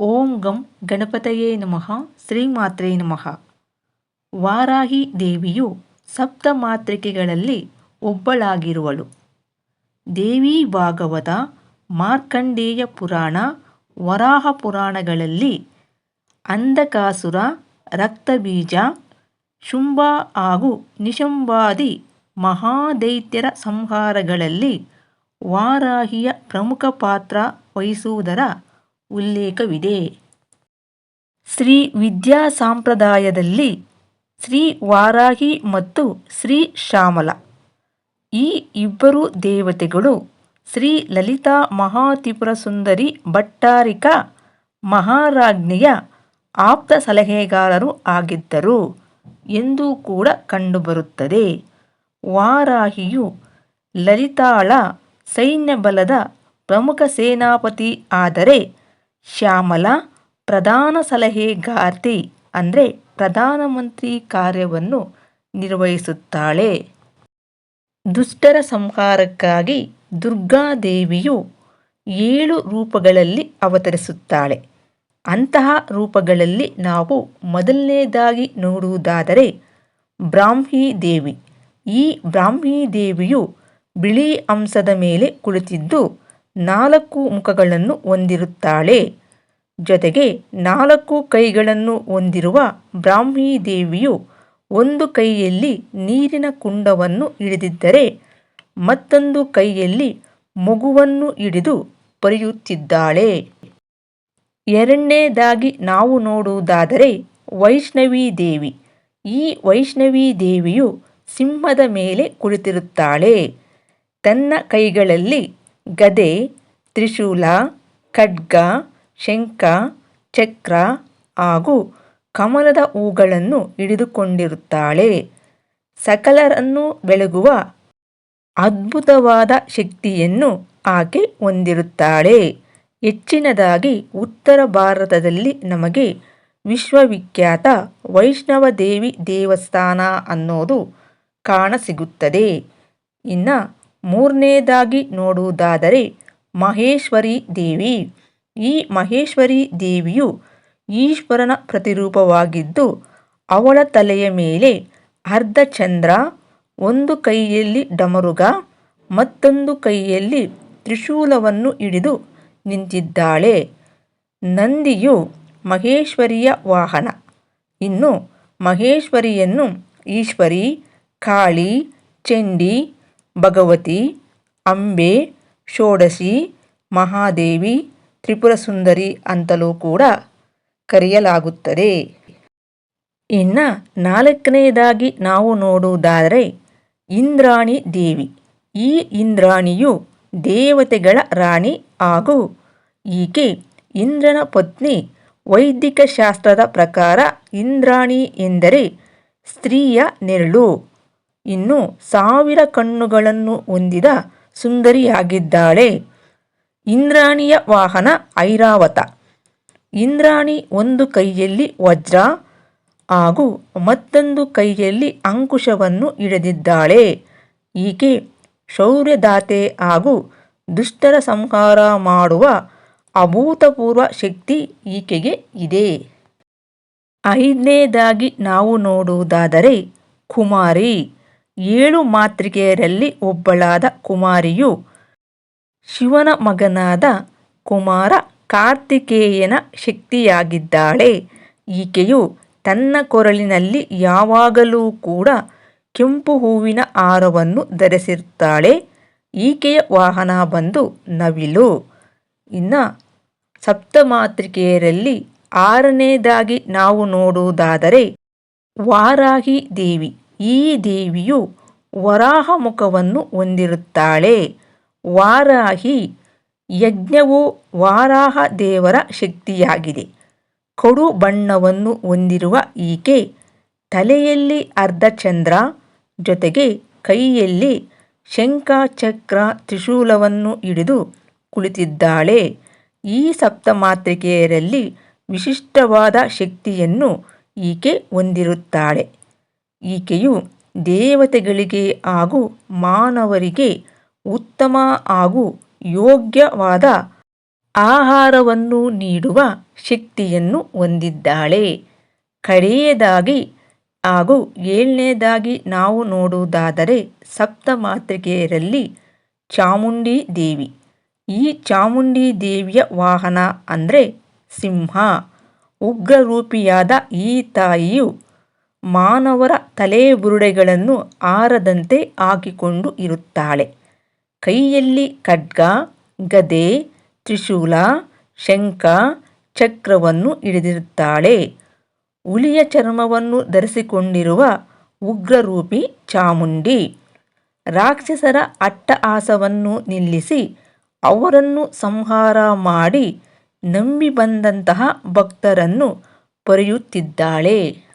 ಓಂ ಗಂ ಗಣಪತಯೇ ನಮಃ ಶ್ರೀಮಾತ್ರೇ ನಮಃ ವಾರಾಹಿ ದೇವಿಯು ಸಪ್ತ ಮಾತೃಕೆಗಳಲ್ಲಿ ಒಬ್ಬಳಾಗಿರುವಳು ದೇವಿ ಭಾಗವತ ಮಾರ್ಕಂಡೇಯ ಪುರಾಣ ವರಾಹ ಪುರಾಣಗಳಲ್ಲಿ ಅಂಧಕಾಸುರ ರಕ್ತಬೀಜ ಶುಂಭ ಹಾಗೂ ನಿಶಂಬಾದಿ ಮಹಾದೈತ್ಯರ ಸಂಹಾರಗಳಲ್ಲಿ ವಾರಾಹಿಯ ಪ್ರಮುಖ ಪಾತ್ರ ವಹಿಸುವುದರ ಉಲ್ಲೇಖವಿದೆ. ಶ್ರೀ ವಿದ್ಯಾ ಸಂಪ್ರದಾಯದಲ್ಲಿ ಶ್ರೀ ವಾರಾಹಿ ಮತ್ತು ಶ್ರೀ ಶ್ಯಾಮಲ, ಈ ಇಬ್ಬರು ದೇವತೆಗಳು ಶ್ರೀ ಲಲಿತಾ ಮಹಾತ್ರಿಪುರ ಸುಂದರಿ ಭಟ್ಟಾರಿಕಾ ಮಹಾರಾಜ್ಞೆಯ ಆಪ್ತ ಸಲಹೆಗಾರರು ಆಗಿದ್ದರು ಎಂದು ಕೂಡ ಕಂಡುಬರುತ್ತದೆ. ವಾರಾಹಿಯು ಲಲಿತಾಳ ಸೈನ್ಯಬಲದ ಪ್ರಮುಖ ಸೇನಾಪತಿ ಆದರೆ ಶ್ಯಾಮಲ, ಪ್ರಧಾನ ಸಲಹೆಗಾರ್ತಿ ಅಂದರೆ ಪ್ರಧಾನಮಂತ್ರಿ ಕಾರ್ಯವನ್ನು ನಿರ್ವಹಿಸುತ್ತಾಳೆ. ದುಷ್ಟರ ಸಂಹಾರಕ್ಕಾಗಿ ದುರ್ಗಾದೇವಿಯು ಏಳು ರೂಪಗಳಲ್ಲಿ ಅವತರಿಸುತ್ತಾಳೆ. ಅಂತಹ ರೂಪಗಳಲ್ಲಿ ನಾವು ಮೊದಲನೇದಾಗಿ ನೋಡುವುದಾದರೆ ಬ್ರಾಹ್ಮಿ ದೇವಿ. ಈ ಬ್ರಾಹ್ಮಿ ದೇವಿಯು ಬಿಳಿ ಅಂಶದ ಮೇಲೆ ಕುಳಿತಿದ್ದು ನಾಲ್ಕು ಮುಖಗಳನ್ನು ಹೊಂದಿರುತ್ತಾಳೆ. ಜೊತೆಗೆ ನಾಲ್ಕು ಕೈಗಳನ್ನು ಹೊಂದಿರುವ ಬ್ರಾಹ್ಮಿ ದೇವಿಯು ಒಂದು ಕೈಯಲ್ಲಿ ನೀರಿನ ಕುಂಡವನ್ನು ಹಿಡಿದಿದ್ದರೆ ಮತ್ತೊಂದು ಕೈಯಲ್ಲಿ ಮಗುವನ್ನು ಹಿಡಿದು ಬರೆಯುತ್ತಿದ್ದಾಳೆ ಎರಡನೇದಾಗಿ ನಾವು ನೋಡುವುದಾದರೆ ವೈಷ್ಣವಿ ದೇವಿ. ಈ ವೈಷ್ಣವಿ ದೇವಿಯು ಸಿಂಹದ ಮೇಲೆ ಕುಳಿತಿರುತ್ತಾಳೆ. ತನ್ನ ಕೈಗಳಲ್ಲಿ ಗದೆ, ತ್ರಿಶೂಲ, ಖಡ್ಗ, ಶಂಖ, ಚಕ್ರ ಹಾಗೂ ಕಮಲದ ಹೂಗಳನ್ನು ಹಿಡಿದುಕೊಂಡಿರುತ್ತಾಳೆ. ಸಕಲರನ್ನು ಬೆಳಗುವ ಅದ್ಭುತವಾದ ಶಕ್ತಿಯನ್ನು ಆಕೆ ಹೊಂದಿರುತ್ತಾಳೆ. ಹೆಚ್ಚಿನದಾಗಿ ಉತ್ತರ ಭಾರತದಲ್ಲಿ ನಮಗೆ ವಿಶ್ವವಿಖ್ಯಾತ ವೈಷ್ಣವ ದೇವಿ ದೇವಸ್ಥಾನ ಅನ್ನೋದು ಕಾಣಸಿಗುತ್ತದೆ. ಇನ್ನು ಮೂರನೇದಾಗಿ ನೋಡುವುದಾದರೆ ಮಹೇಶ್ವರಿ ದೇವಿ. ಈ ಮಹೇಶ್ವರಿ ದೇವಿಯು ಈಶ್ವರನ ಪ್ರತಿರೂಪವಾಗಿದ್ದು, ಅವಳ ತಲೆಯ ಮೇಲೆ ಅರ್ಧ ಚಂದ್ರ, ಒಂದು ಕೈಯಲ್ಲಿ ಡಮರುಗ, ಮತ್ತೊಂದು ಕೈಯಲ್ಲಿ ತ್ರಿಶೂಲವನ್ನು ಹಿಡಿದು ನಿಂತಿದ್ದಾಳೆ. ನಂದಿಯು ಮಹೇಶ್ವರಿಯ ವಾಹನ. ಇನ್ನು ಮಹೇಶ್ವರಿಯನ್ನು ಈಶ್ವರಿ, ಕಾಳಿ, ಚಂಡಿ ಭಗವತಿ, ಅಂಬೆ, ಷೋಡಶಿ, ಮಹಾದೇವಿ ತ್ರಿಪುರ ಸುಂದರಿ ಅಂತಲೂ ಕೂಡ ಕರೆಯಲಾಗುತ್ತದೆ. ಇನ್ನು ನಾಲ್ಕನೆಯದಾಗಿ ನಾವು ನೋಡುವುದಾದರೆ ಇಂದ್ರಾಣಿ ದೇವಿ. ಈ ಇಂದ್ರಾಣಿಯು ದೇವತೆಗಳ ರಾಣಿ ಹಾಗೂ ಈಕೆ ಇಂದ್ರನ ಪತ್ನಿ ವೈದಿಕ ಶಾಸ್ತ್ರದ ಪ್ರಕಾರ ಇಂದ್ರಾಣಿ ಎಂದರೆ ಸ್ತ್ರೀಯ ನೆರಳು. ಇನ್ನು ಸಾವಿರ ಕಣ್ಣುಗಳನ್ನು ಹೊಂದಿದ ಸುಂದರಿಯಾಗಿದ್ದಾಳೆ. ಇಂದ್ರಾಣಿಯ ವಾಹನ ಐರಾವತ. ಇಂದ್ರಾಣಿ ಒಂದು ಕೈಯಲ್ಲಿ ವಜ್ರ ಹಾಗೂ ಮತ್ತೊಂದು ಕೈಯಲ್ಲಿ ಅಂಕುಶವನ್ನು ಹಿಡಿದಿದ್ದಾಳೆ. ಈಕೆ ಶೌರ್ಯದಾತೆ ಹಾಗೂ ದುಷ್ಟರ ಸಂಹಾರ ಮಾಡುವ ಅಭೂತಪೂರ್ವ ಶಕ್ತಿ ಈಕೆಗೆ ಇದೆ. ಐದನೇದಾಗಿ ನಾವು ನೋಡುವುದಾದರೆ ಕುಮಾರಿ. ಏಳು ಮಾತೃಕೆಯರಲ್ಲಿ ಒಬ್ಬಳಾದ ಕುಮಾರಿಯು ಶಿವನ ಮಗನಾದ ಕುಮಾರ ಕಾರ್ತಿಕೇಯನ ಶಕ್ತಿಯಾಗಿದ್ದಾಳೆ. ಈಕೆಯು ತನ್ನ ಕೊರಳಿನಲ್ಲಿ ಯಾವಾಗಲೂ ಕೂಡ ಕೆಂಪು ಹೂವಿನ ಹಾರವನ್ನು ಧರಿಸಿರುತ್ತಾಳೆ. ಈಕೆಯ ವಾಹನ ಬಂದು ನವಿಲು. ಇನ್ನು ಸಪ್ತಮಾತೃಕೆಯರಲ್ಲಿ ಆರನೇದಾಗಿ ನಾವು ನೋಡುವುದಾದರೆ ವಾರಾಹಿ ದೇವಿ. ಈ ದೇವಿಯು ವರಾಹ ಮುಖವನ್ನು ಹೊಂದಿರುತ್ತಾಳೆ. ವಾರಾಹಿ ಯಜ್ಞವು ವಾರಾಹ ದೇವರ ಶಕ್ತಿಯಾಗಿದೆ. ಕಡು ಬಣ್ಣವನ್ನು ಹೊಂದಿರುವ ಈಕೆ ತಲೆಯಲ್ಲಿ ಅರ್ಧಚಂದ್ರ, ಜೊತೆಗೆ ಕೈಯಲ್ಲಿ ಶಂಖಚಕ್ರ ತ್ರಿಶೂಲವನ್ನು ಹಿಡಿದು ಕುಳಿತಿದ್ದಾಳೆ. ಈ ಸಪ್ತಮಾತೃಕೆಯರಲ್ಲಿ ವಿಶಿಷ್ಟವಾದ ಶಕ್ತಿಯನ್ನು ಈಕೆ ಹೊಂದಿರುತ್ತಾಳೆ. ಈಕೆಯು ದೇವತೆಗಳಿಗೆ ಹಾಗೂ ಮಾನವರಿಗೆ ಉತ್ತಮ ಹಾಗೂ ಯೋಗ್ಯವಾದ ಆಹಾರವನ್ನು ನೀಡುವ ಶಕ್ತಿಯನ್ನು ಹೊಂದಿದ್ದಾಳೆ. ಕಡೆಯದಾಗಿ ಹಾಗೂ ಏಳನೇದಾಗಿ ನಾವು ನೋಡುವುದಾದರೆ ಸಪ್ತ ಮಾತೃಕೆಯರಲ್ಲಿ ಚಾಮುಂಡಿ ದೇವಿ. ಈ ಚಾಮುಂಡಿ ದೇವಿಯ ವಾಹನ ಅಂದರೆ ಸಿಂಹ. ಉಗ್ರರೂಪಿಯಾದ ಈ ತಾಯಿಯು ಮಾನವರ ತಲೆಬುರುಡೆಗಳನ್ನು ಆರದಂತೆ ಹಾಕಿಕೊಂಡು ಇರುತ್ತಾಳೆ. ಕೈಯಲ್ಲಿ ಖಡ್ಗ, ಗದೆ, ತ್ರಿಶೂಲ, ಶಂಖ, ಚಕ್ರವನ್ನು ಹಿಡಿದಿರುತ್ತಾಳೆ. ಹುಲಿಯ ಚರ್ಮವನ್ನು ಧರಿಸಿಕೊಂಡಿರುವ ಉಗ್ರರೂಪಿ ಚಾಮುಂಡಿ ರಾಕ್ಷಸರ ಅಟ್ಟಹಾಸವನ್ನು ನಿಲ್ಲಿಸಿ ಅವರನ್ನು ಸಂಹಾರ ಮಾಡಿ ನಂಬಿ ಬಂದಂತಹ ಭಕ್ತರನ್ನು ಪೊರೆಯುತ್ತಿದ್ದಾಳೆ.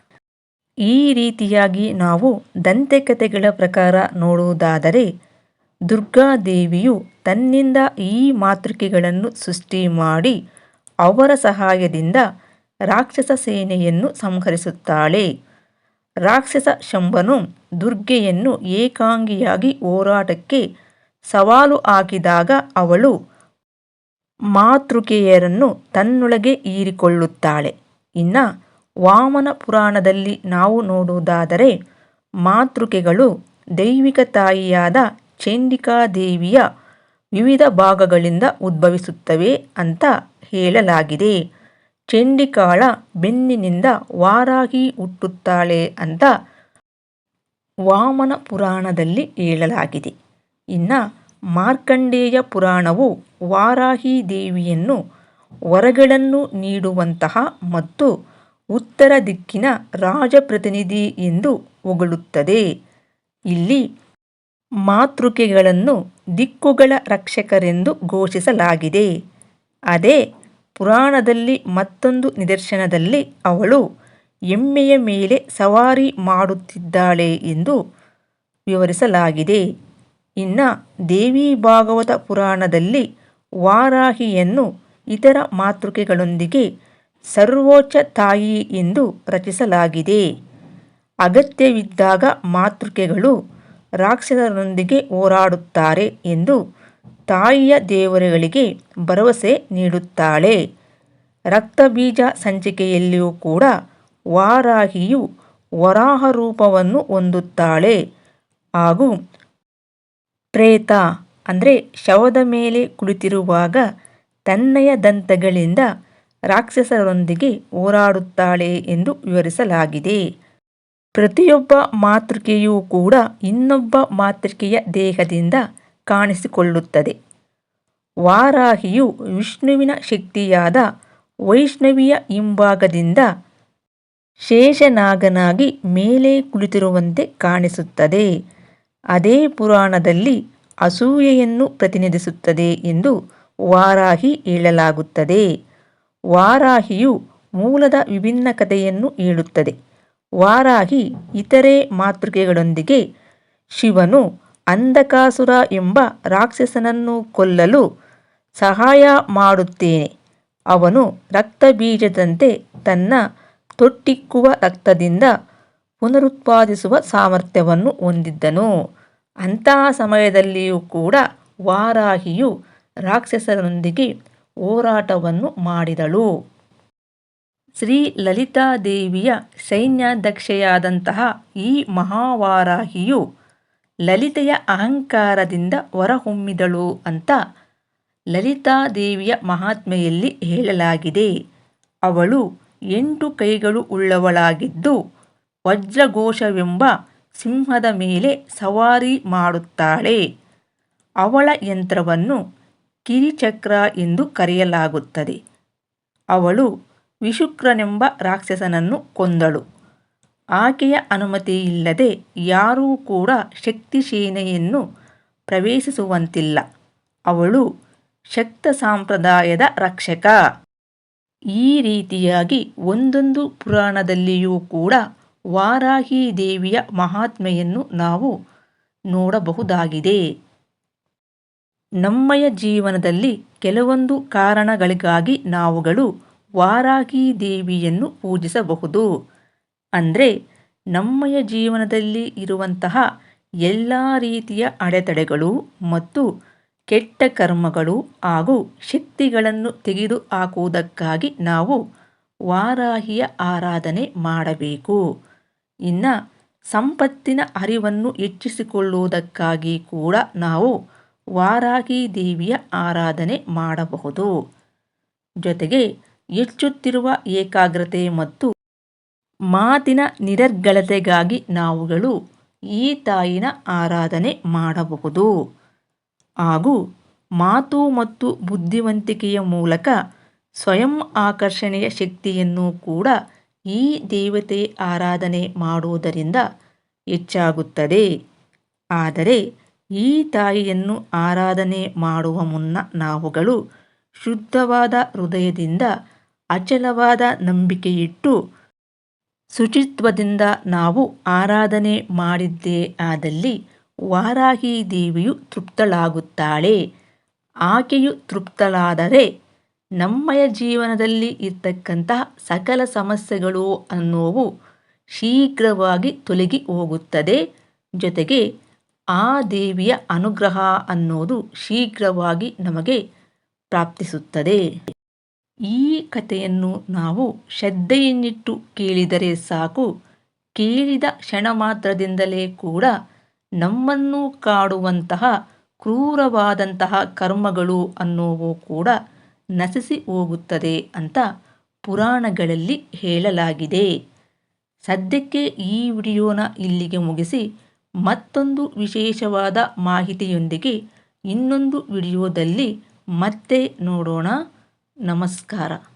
ಈ ರೀತಿಯಾಗಿ ನಾವು ದಂತಕಥೆಗಳ ಪ್ರಕಾರ ನೋಡುವುದಾದರೆ ದುರ್ಗಾದೇವಿಯು ತನ್ನಿಂದ ಈ ಮಾತೃಕೆಗಳನ್ನು ಸೃಷ್ಟಿ ಮಾಡಿ ಅವರ ಸಹಾಯದಿಂದ ರಾಕ್ಷಸ ಸೇನೆಯನ್ನು ಸಂಹರಿಸುತ್ತಾಳೆ. ರಾಕ್ಷಸ ಶಂಭನು ದುರ್ಗೆಯನ್ನು ಏಕಾಂಗಿಯಾಗಿ ಹೋರಾಟಕ್ಕೆ ಸವಾಲು ಹಾಕಿದಾಗ ಅವಳು ಮಾತೃಕೆಯರನ್ನು ತನ್ನೊಳಗೆ ಹೀರಿಕೊಳ್ಳುತ್ತಾಳೆ. ಇನ್ನ ವಾಮನ ಪುರಾಣದಲ್ಲಿ ನಾವು ನೋಡುವುದಾದರೆ ಮಾತೃಕೆಗಳು ದೈವಿಕ ತಾಯಿಯಾದ ಚಂಡಿಕಾದೇವಿಯ ವಿವಿಧ ಭಾಗಗಳಿಂದ ಉದ್ಭವಿಸುತ್ತವೆ ಅಂತ ಹೇಳಲಾಗಿದೆ. ಚಂಡಿಕಾಳ ಬೆನ್ನಿನಿಂದ ವಾರಾಹಿ ಹುಟ್ಟುತ್ತಾಳೆ ಅಂತ ವಾಮನ ಪುರಾಣದಲ್ಲಿ ಹೇಳಲಾಗಿದೆ. ಇನ್ನು ಮಾರ್ಕಂಡೇಯ ಪುರಾಣವು ವಾರಾಹಿ ದೇವಿಯನ್ನು ವರಗಳನ್ನು ನೀಡುವಂತಹ ಮತ್ತು ಉತ್ತರ ದಿಕ್ಕಿನ ರಾಜಪ್ರತಿನಿಧಿ ಎಂದು ಹೊಗಳುತ್ತದೆ. ಇಲ್ಲಿ ಮಾತೃಕೆಗಳನ್ನು ದಿಕ್ಕುಗಳ ರಕ್ಷಕರೆಂದು ಘೋಷಿಸಲಾಗಿದೆ. ಅದೇ ಪುರಾಣದಲ್ಲಿ ಮತ್ತೊಂದು ನಿದರ್ಶನದಲ್ಲಿ ಅವಳು ಎಮ್ಮೆಯ ಮೇಲೆ ಸವಾರಿ ಮಾಡುತ್ತಿದ್ದಾಳೆ ಎಂದು ವಿವರಿಸಲಾಗಿದೆ. ಇನ್ನು ದೇವಿ ಭಾಗವತ ಪುರಾಣದಲ್ಲಿ ವಾರಾಹಿಯನ್ನು ಇತರ ಮಾತೃಕೆಗಳೊಂದಿಗೆ ಸರ್ವೋಚ್ಚ ತಾಯಿ ಎಂದು ರಚಿಸಲಾಗಿದೆ. ಅಗತ್ಯವಿದ್ದಾಗ ಮಾತೃಕೆಗಳು ರಾಕ್ಷಸರೊಂದಿಗೆ ಹೋರಾಡುತ್ತಾರೆ ಎಂದು ತಾಯಿಯ ದೇವರುಗಳಿಗೆ ಭರವಸೆ ನೀಡುತ್ತಾಳೆ. ರಕ್ತಬೀಜ ಸಂಚಿಕೆಯಲ್ಲಿಯೂ ಕೂಡ ವಾರಾಹಿಯು ವರಾಹ ರೂಪವನ್ನು ಹೊಂದುತ್ತಾಳೆ. ಹಾಗೂ ಪ್ರೇತ ಅಂದರೆ ಶವದ ಮೇಲೆ ಕುಳಿತಿರುವಾಗ ತನ್ನಯ ದಂತಗಳಿಂದ ರಾಕ್ಷಸರೊಂದಿಗೆ ಹೋರಾಡುತ್ತಾಳೆ ಎಂದು ವಿವರಿಸಲಾಗಿದೆ. ಪ್ರತಿಯೊಬ್ಬ ಮಾತೃಕೆಯೂ ಕೂಡ ಇನ್ನೊಬ್ಬ ಮಾತೃಕೆಯ ದೇಹದಿಂದ ಕಾಣಿಸಿಕೊಳ್ಳುತ್ತದೆ. ವಾರಾಹಿಯು ವಿಷ್ಣುವಿನ ಶಕ್ತಿಯಾದ ವೈಷ್ಣವಿಯ ಹಿಂಭಾಗದಿಂದ ಶೇಷನಾಗನಾಗಿ ಮೇಲೆ ಕುಳಿತಿರುವಂತೆ ಕಾಣಿಸುತ್ತದೆ. ಅದೇ ಪುರಾಣದಲ್ಲಿ ಅಸೂಯೆಯನ್ನು ಪ್ರತಿನಿಧಿಸುತ್ತದೆ ಎಂದು ವಾರಾಹಿ ಹೇಳಲಾಗುತ್ತದೆ. ವಾರಾಹಿಯು ಮೂಲದ ವಿಭಿನ್ನ ಕಥೆಯನ್ನು ಹೇಳುತ್ತದೆ. ವಾರಾಹಿ ಇತರೆ ಮಾತೃಕೆಗಳೊಂದಿಗೆ ಶಿವನು ಅಂಧಕಾಸುರ ಎಂಬ ರಾಕ್ಷಸನನ್ನು ಕೊಲ್ಲಲು ಸಹಾಯ ಮಾಡುತ್ತೇನೆ. ಅವನು ರಕ್ತಬೀಜದಂತೆ ತನ್ನ ತೊಟ್ಟಿಕ್ಕುವ ರಕ್ತದಿಂದ ಪುನರುತ್ಪಾದಿಸುವ ಸಾಮರ್ಥ್ಯವನ್ನು ಹೊಂದಿದ್ದನು. ಅಂತಹ ಸಮಯದಲ್ಲಿಯೂ ಕೂಡ ವಾರಾಹಿಯು ರಾಕ್ಷಸರೊಂದಿಗೆ ಹೋರಾಟವನ್ನು ಮಾಡಿದಳು. ಶ್ರೀ ಲಲಿತಾದೇವಿಯ ಸೈನ್ಯಾಧ್ಯಕ್ಷೆಯಾದಂತಹ ಈ ಮಹಾವಾರಾಹಿಯು ಲಲಿತೆಯ ಅಹಂಕಾರದಿಂದ ಹೊರಹೊಮ್ಮಿದಳು ಅಂತ ಲಲಿತಾದೇವಿಯ ಮಹಾತ್ಮೆಯಲ್ಲಿ ಹೇಳಲಾಗಿದೆ. ಅವಳು ಎಂಟು ಕೈಗಳು ಉಳ್ಳವಳಾಗಿದ್ದು ವಜ್ರಘೋಷವೆಂಬ ಸಿಂಹದ ಮೇಲೆ ಸವಾರಿ ಮಾಡುತ್ತಾಳೆ. ಅವಳ ಯಂತ್ರವನ್ನು ಕಿರಿಚಕ್ರ ಎಂದು ಕರೆಯಲಾಗುತ್ತದೆ. ಅವಳು ವಿಶುಕ್ರನೆಂಬ ರಾಕ್ಷಸನನ್ನು ಕೊಂದಳು. ಆಕೆಯ ಅನುಮತಿಯಿಲ್ಲದೆ ಯಾರೂ ಕೂಡ ಶಕ್ತಿ ಸೇನೆಯನ್ನು ಪ್ರವೇಶಿಸುವಂತಿಲ್ಲ. ಅವಳು ಶಕ್ತ ಸಂಪ್ರದಾಯದ ರಕ್ಷಕ. ಈ ರೀತಿಯಾಗಿ ಒಂದೊಂದು ಪುರಾಣದಲ್ಲಿಯೂ ಕೂಡ ವಾರಾಹಿ ದೇವಿಯ ಮಹಾತ್ಮೆಯನ್ನು ನಾವು ನೋಡಬಹುದಾಗಿದೆ. ನಮ್ಮಯ ಜೀವನದಲ್ಲಿ ಕೆಲವೊಂದು ಕಾರಣಗಳಿಗಾಗಿ ನಾವುಗಳು ವಾರಾಹಿ ದೇವಿಯನ್ನು ಪೂಜಿಸಬಹುದು. ಅಂದರೆ ನಮ್ಮಯ ಜೀವನದಲ್ಲಿ ಇರುವಂತಹ ಎಲ್ಲ ರೀತಿಯ ಅಡೆತಡೆಗಳು ಮತ್ತು ಕೆಟ್ಟ ಕರ್ಮಗಳು ಹಾಗೂ ಶಕ್ತಿಗಳನ್ನು ತೆಗೆದು ಹಾಕುವುದಕ್ಕಾಗಿ ನಾವು ವಾರಾಹಿಯ ಆರಾಧನೆ ಮಾಡಬೇಕು. ಇನ್ನು ಸಂಪತ್ತಿನ ಅರಿವನ್ನು ಹೆಚ್ಚಿಸಿಕೊಳ್ಳುವುದಕ್ಕಾಗಿ ಕೂಡ ನಾವು ವಾರಾಹಿ ದೇವಿಯ ಆರಾಧನೆ ಮಾಡಬಹುದು. ಜೊತೆಗೆ ಹೆಚ್ಚುತ್ತಿರುವ ಏಕಾಗ್ರತೆ ಮತ್ತು ಮಾತಿನ ನಿರರ್ಗಳತೆಗಾಗಿ ನಾವುಗಳು ಈ ತಾಯಿನ ಆರಾಧನೆ ಮಾಡಬಹುದು. ಹಾಗೂ ಮಾತು ಮತ್ತು ಬುದ್ಧಿವಂತಿಕೆಯ ಮೂಲಕ ಸ್ವಯಂ ಆಕರ್ಷಣೆಯ ಶಕ್ತಿಯನ್ನು ಕೂಡ ಈ ದೇವತೆ ಆರಾಧನೆ ಮಾಡುವುದರಿಂದ ಹೆಚ್ಚಾಗುತ್ತದೆ. ಆದರೆ ಈ ತಾಯಿಯನ್ನು ಆರಾಧನೆ ಮಾಡುವ ಮುನ್ನ ನಾವುಗಳು ಶುದ್ಧವಾದ ಹೃದಯದಿಂದ ಅಚಲವಾದ ನಂಬಿಕೆಯಿಟ್ಟು ಶುಚಿತ್ವದಿಂದ ನಾವು ಆರಾಧನೆ ಮಾಡಿದ್ದೇ ಆದಲ್ಲಿ ವಾರಾಹಿ ದೇವಿಯು ತೃಪ್ತಳಾಗುತ್ತಾಳೆ. ಆಕೆಯು ತೃಪ್ತಳಾದರೆ ನಮ್ಮಯ ಜೀವನದಲ್ಲಿ ಇರ್ತಕ್ಕಂತಹ ಸಕಲ ಸಮಸ್ಯೆಗಳು ಅನ್ನೋವು ಶೀಘ್ರವಾಗಿ ತೊಲಗಿ ಹೋಗುತ್ತದೆ. ಜೊತೆಗೆ ಆ ದೇವಿಯ ಅನುಗ್ರಹ ಅನ್ನೋದು ಶೀಘ್ರವಾಗಿ ನಮಗೆ ಪ್ರಾಪ್ತಿಸುತ್ತದೆ. ಈ ಕಥೆಯನ್ನು ನಾವು ಶ್ರದ್ಧೆಯನ್ನಿಟ್ಟು ಕೇಳಿದರೆ ಸಾಕು. ಕೇಳಿದ ಕ್ಷಣ ಮಾತ್ರದಿಂದಲೇ ಕೂಡ ನಮ್ಮನ್ನು ಕಾಡುವಂತಹ ಕ್ರೂರವಾದಂತಹ ಕರ್ಮಗಳು ಅನ್ನೋವು ಕೂಡ ನಶಿಸಿ ಹೋಗುತ್ತದೆ ಅಂತ ಪುರಾಣಗಳಲ್ಲಿ ಹೇಳಲಾಗಿದೆ. ಸದ್ಯಕ್ಕೆ ಈ ವಿಡಿಯೋನ ಇಲ್ಲಿಗೆ ಮುಗಿಸಿ. ಮತ್ತೊಂದು ವಿಶೇಷವಾದ ಮಾಹಿತಿಯೊಂದಿಗೆ ಇನ್ನೊಂದು ವಿಡಿಯೋದಲ್ಲಿ ಮತ್ತೆ ನೋಡೋಣ. ನಮಸ್ಕಾರ.